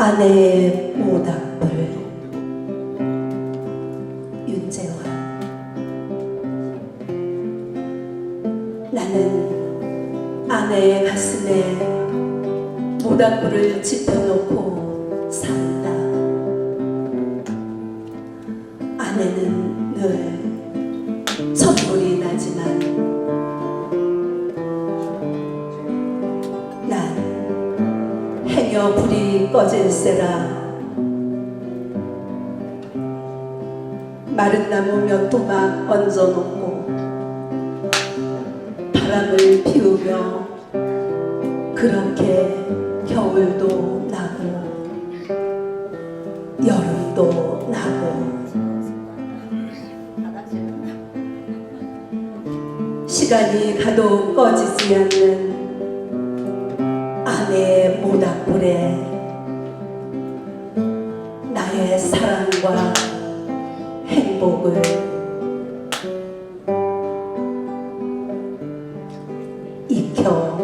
아내의 모닥불. 윤재환 나는 아내의 가슴에 모닥불을 지펴놓고 산다. 아내는 늘천 난 행여 불이 꺼질세라 마른 나무 몇 토막 얹어놓고 바람을 피우며 그렇게 겨울도 나고 여름도 나고 시간이 가도 꺼지지 않는 나의 사랑과 행복을. 익혀